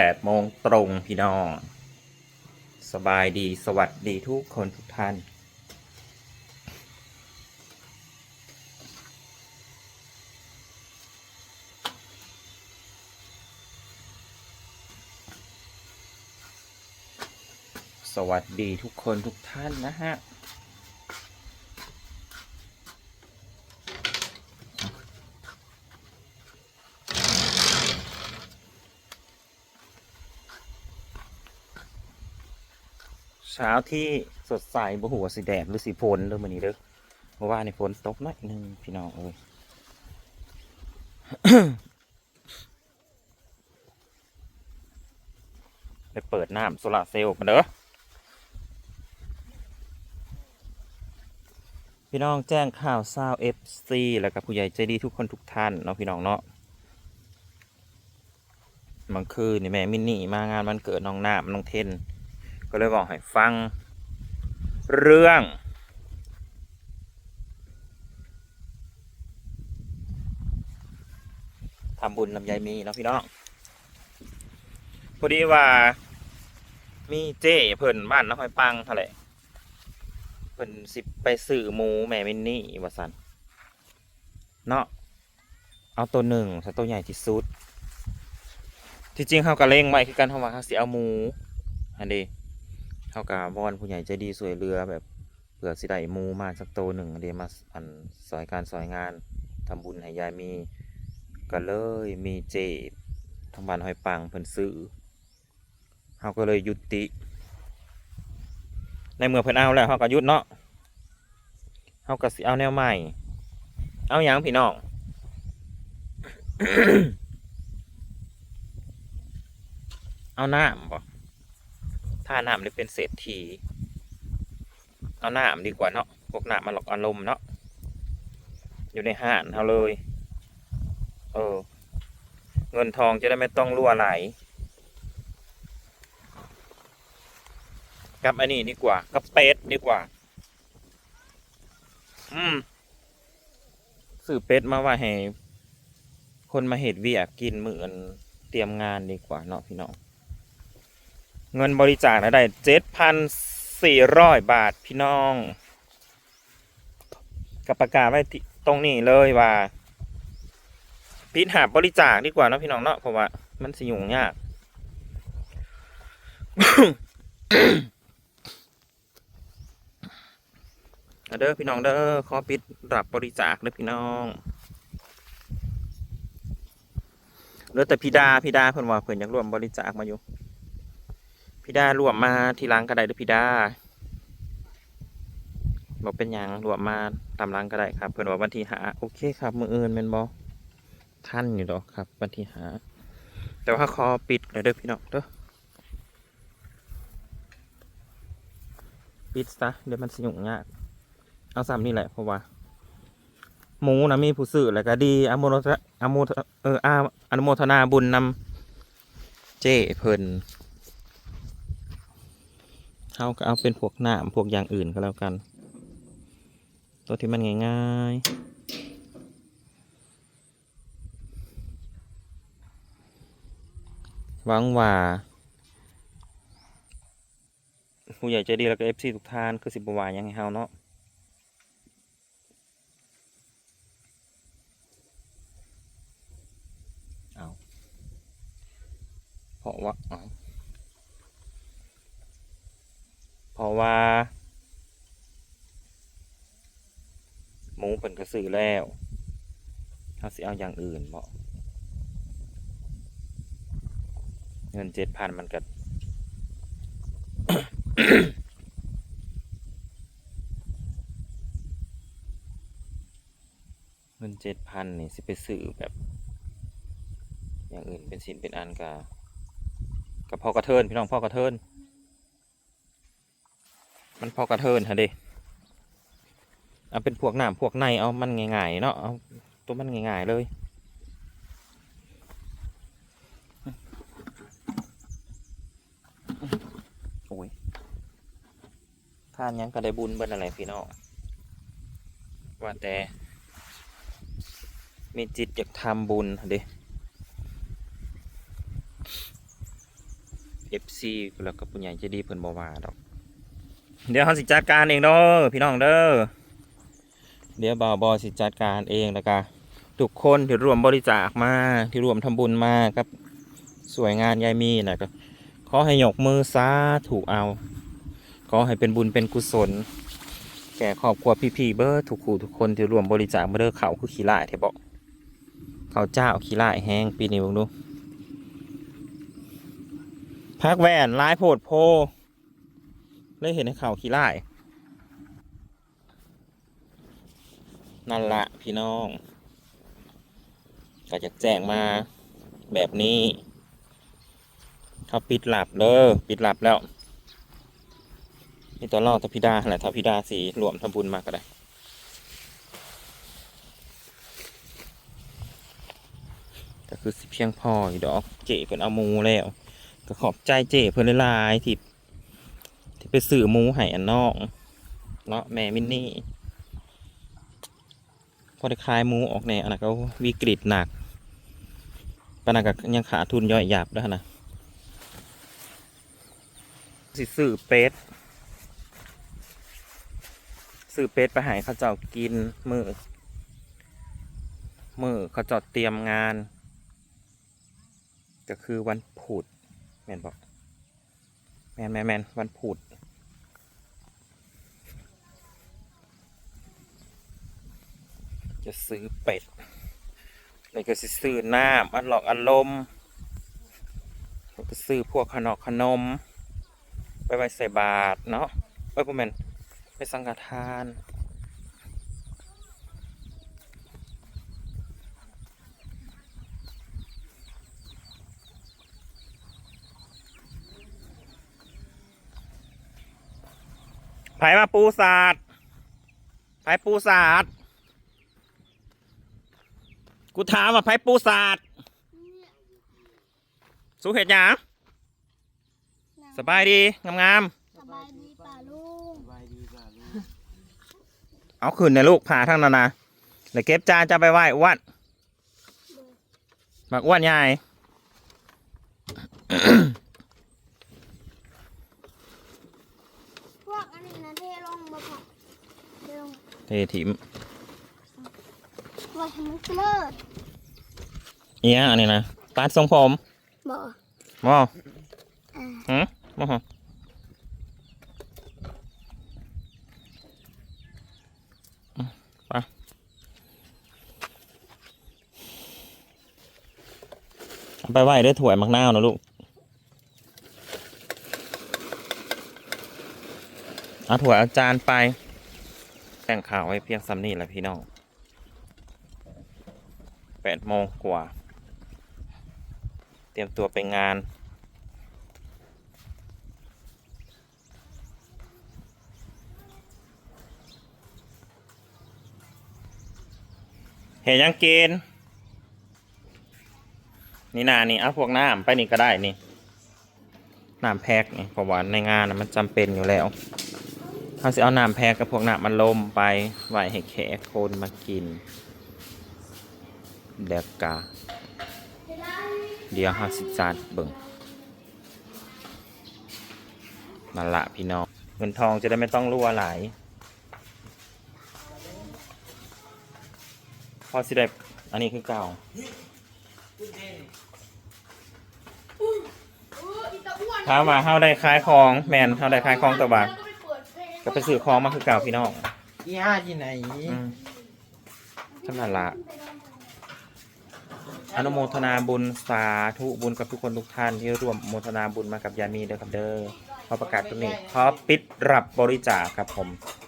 แปดโมงตรงพี่น้อง สบายดีสวัสดีทุกคนทุกท่าน สวัสดีทุกคนทุกท่านนะฮะ เช้าที่สดใสบ่หัวสีแดดหรือสีฝนเด้อมื้อนี้เด้อเพราะว่าในฝนตกหน่อยหนึงพี่น้องเอ้ยไปเปิดน้ำโซลาร์เซลล์กันเด้อพี่น้องแจ้งข่าวซาวเอฟซีแล้วก็ผู้ใหญ่ใจดีทุกคนทุกท่านเนาะพี่น้องเนาะเมื่อคืนนี่แม่มินนี่มางานวันเกิดน้องน้ำน้องเทน ก็เลยบอกให้ฟัง เรื่อง ทำบุญลำไยมีนะพี่น้องพอดีว่า มีเจ้เพิ่นบ้านน้อยปังเท่าไหร่เพิ่นสิไปสื่อหมูแม่มินนี่ว่าสันเนาะเอาตัวหนึ่งถ้าตัวใหญ่ที่สุด ที่จริงเขาก็เล่งไว้คือกันเขาว่าเขาสิเอาหมูอันนี้ เท่ากับวอนผู้ใหญ่ใจดีสวยเรือแบบเผื่อสิได้มูมาสักโตวหนึ่งเดี๋ยวมาอันสอยการสอยงานทำบุญให้ยายมีก็เลยมีเจทางบ้านหอยปังเพิ่นซื้อเขาก็เลยยุติ ในเมื่อเพิ่นเอาแล้วเขาก็ยุดเนาะเขาก็สิเอาแนวใหม่ เอาอย่างพี่น้องเอาน้ำบ่ ถ้าน้ำได้เป็นเศรษฐีเอาน้ำดีกว่าเนาะพวกน้ำมันหลอกอารมณ์เนาะอยู่ในห้านเอาเลย เออ เงินทองจะได้ไม่ต้องรั่วไหลกับอันนี้ดีกว่ากับเป็ดดีกว่า อืมซื้อเป็ดมาไว่าให้คนมาเห็ดเวียกกินเหมืออนเตรียมงานดีกว่าเนาะพี่น้อง เงินบริจาคนะได้เจ็ดพันสี่ร้อยบาทพี่น้อง กับประกาศไว้ตรงนี้เลยว่า พิดหาบริจาคดีกว่านะพี่น้องเนาะเพราะว่า มันสิยุ่งยากเอาเด้อพี่น้องเด้อขอปิดรับบริจาคเด้อพี่น้องเหลือแต่พี่ดาพี่ดาเพิ่นว่าเพิ่นอยากร่วมบริจาคมาอยู่ พี่ดารวมมาทีหลังก็ได้เด้วยพี่ดาบอกเป็นหยังรวมมาตามหลังก็ได้ครับเพื่อนว่าวันที่หาโอเคครับ มืออื่นเป็นบอท่านอยู่ดอกครับ วันที่หา แต่ว่าขอปิดเลยเด้อพี่น้องเด้อปิดซะเดี๋ยวมันสยุ่งยากเอาซ้ำนี่แหละเพราะว่าหมูนะมีผู้สื่อแล้วก็ดีอโมโนอโมเอออาอนุโมทนาบุญนำเจเพิ่น เอาก็เอาเป็นพวกหนามพวกอย่างอื่นก็แล้วกัน ตัวที่มันง่ายๆหวังว่าผู้ใหญ่ใจดีแล้วก็เอฟซีทุกท่านคือสิบวายยังไงเฮาเนาะเอาเพราะว่าเอา เพราะ ว่า หมูเป็นกระสือแล้วเขาสิเอาอย่างอื่นบอกเงินเจ็ดพันมันก็เงินเจ็ดพันนี่สิไปซื้อแบบ อย่างอื่นเป็นสินเป็นอันกับกับพ่อกระเทินพี่น้องพ่อกระเทิน มันพอกระเทินฮะเด้เอาเป็นพวกหนามพวกในเอามันง่ายๆเนาะเอาตัวมันง่ายๆเลยโอ้ยท่านยังก็ได้บุญเบิ้อะไรพี่น้องว่าแต่ มีจิตอยากทำบุญฮะเด้ FC แล้วก็ผู้ใหญ่ใจะดีเพิ่นบ่ว่าดอก เดี๋ยวเฮาสิจัดการเองเด้อพี่น้องเด้อเดี๋ยวบ่าวบอสิจัดการเองแล้วก็ทุกคนที่รวมบริจาคมาที่รวมทำบุญมากับสวยงานยายมีนะก็ขอให้ยกมือสาถูกเอาขอให้เป็นบุญเป็นกุศล แก่ครอบครัวพี่ๆเบิร์ทุกคู่ทุกคนที่รวมบริจาคมาเด้อเขาคือขี้ลายเทบอกเขาเจ้าขี้ลายแห้งปีนี้เบิ่งดูพักแวนร้ายโพดโพ เลยเห็นให้เขาขี้ลายนั่นละพี่น้อง ก็จะแจ้งมาแบบนี้เขาปิดหลับเด้อปิดหลับแล้วนี่ตอนรอทพิดาแหละทพิดาสีรวมทำบุญมาก็ได้ก็คือสิเพียงพออยู่ดอกเจเพิ่นเอามูแล้ว ก็ขอบใจเจเพิ่นหลายๆที่ ที่ไปซื้อมูให้อันนองเนาะแม่มินนี่ พอได้คลายมูออกแน่อันนั้นก็วิกฤตหนักปนัก็ยังขาดทุนย่อยหยาบด้วยนะสิซื้อเป็ดซื้อเป็ดไปห้เขาเจ้ากินมือมือเขาจ้าเตรียมงาน ก็คือวันพุธแมนบอก มนแมนแมนวันพุดจะซื้อเป็ดเลยก็ซื้อน้ำอันหลอกอารมณ์แล้วก็ซื้อพวกขนมขนม ไปไปใส่บาทเนาะไปพ่อแมนไปสังฆทาน ไผมาปูศาสตร์ไผปูศาสตร์กูถามว่าไผปูศาสตร์สู้เห็ดหยังสบายดีงามๆสบายดีป่าลุงเอาขึ้นในลูกผ่าทั้งนั้นนะเดี๋ยวเก็บจานจะไปไหว้อ้วนบักอ้วนยาย พวกอันนี้นะเทลงมาผักเทลง เทถิมว่าทำไมเลิศเอียอันนี้นะตัดทรงผมบอกมออ่าหืมมอไปเอาไปไหว้ด้วยถั่วยมักนาวนะลูกเอาถั่วยเอาจานไป แต่งข่าวไว้เพียงซ้ำนี่แหละพี่น้องแปดโมงกว่า เตรียมตัวไปงาน เห็นยังกินนี่นานี่เอาพวกน้ำไปนี่ก็ได้นี่น้ำแพ็กนี่เพราะว่าในงานมันจำเป็นอยู่แล้ว เขาสิเอาน้ำแพ็กกับพวกน้ำมันลมไปไว้ให้แขกคนมากินเด็กกาเดี๋ยวห้าสิบจานเบิ่งนั่นละพี่น้องเงินทองจะได้ไม่ต้องรั่วไหลพอสิได้อันนี้คือเก่าถามว่าเฮาได้ขายของแมนเฮาได้ขายของตัวบาท ก็ไปซื้อของมาคือเก่าพี่น้องยี่ห้าที่ไหนอืมเท่านั้นละอนุโมทนาบุญสาธุบุญกับทุกคนทุกท่านที่ร่วมโมทนาบุญมากับยามีเด้อครับเด้อขอประกาศตรงนี้ขอปิดรับบริจาคครับผมเ